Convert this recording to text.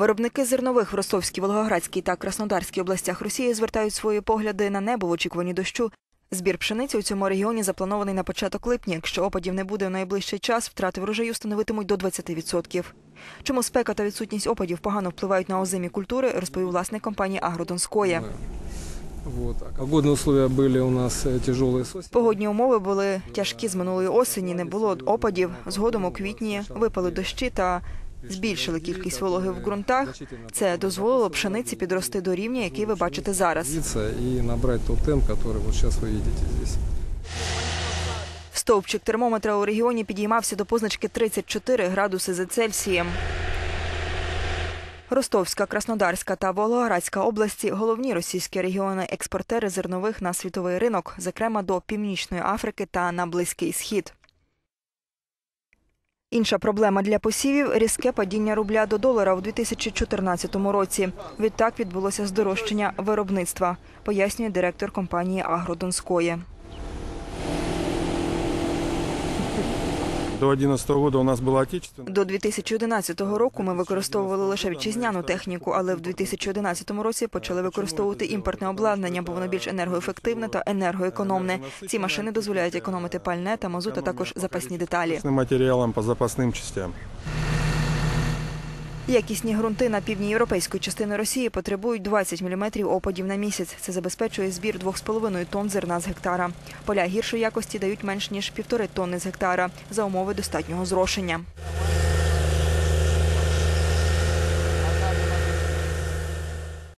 Виробники зернових в Ростовській, Волгоградській та Краснодарській областях Росії звертають свої погляди на небо в очікуванні дощу. Збір пшениці у цьому регіоні запланований на початок липня. Якщо опадів не буде в найближчий час, втрати врожаю становитимуть до 20%. Чому спека та відсутність опадів погано впливають на озимі культури, розповів власник компанії Агродонської. Вот. А погодные условия были у нас э, тяжелые с осени. Погодні умови були тяжкі з минулої осені, не було опадів. Згодом у квітні випали дощі та збільшили кількість вологи в ґрунтах. Це дозволило пшениці підрости до рівня, який ви бачите зараз. Развиться И набрать тот темп, который вот сейчас вы видите здесь. Стовпчик термометра у регіоні підіймався до позначки 34 градуси за Цельсієм. Ростовська, Краснодарська та Волгоградська області головні російські регіони експортери зернових на світовий ринок, зокрема до Північної Африки та на Близький Схід. Інша проблема для посівів різке падіння рубля до долара у 2014 році. Відтак відбулося здорожчання виробництва, пояснює директор компанії Агродонської. До 2011 року у нас була отечественна. До 2011 року ми використовували лише вітчизняну техніку, але в 2011 році почали використовувати імпортне обладнання, бо воно більш енергоефективне та енергоекономне. Ці машини дозволяють економити пальне та мазут, а також запасні деталі. матеріалом по запасним частям. Якісні ґрунти на півдні європейської частини Росії потребують 20 мм опадів на місяць. Це забезпечує збір 2,5 тонн зерна з гектара. Поля гіршої якості дають менш ніж півтори тонни з гектара за умови достатнього зрошення.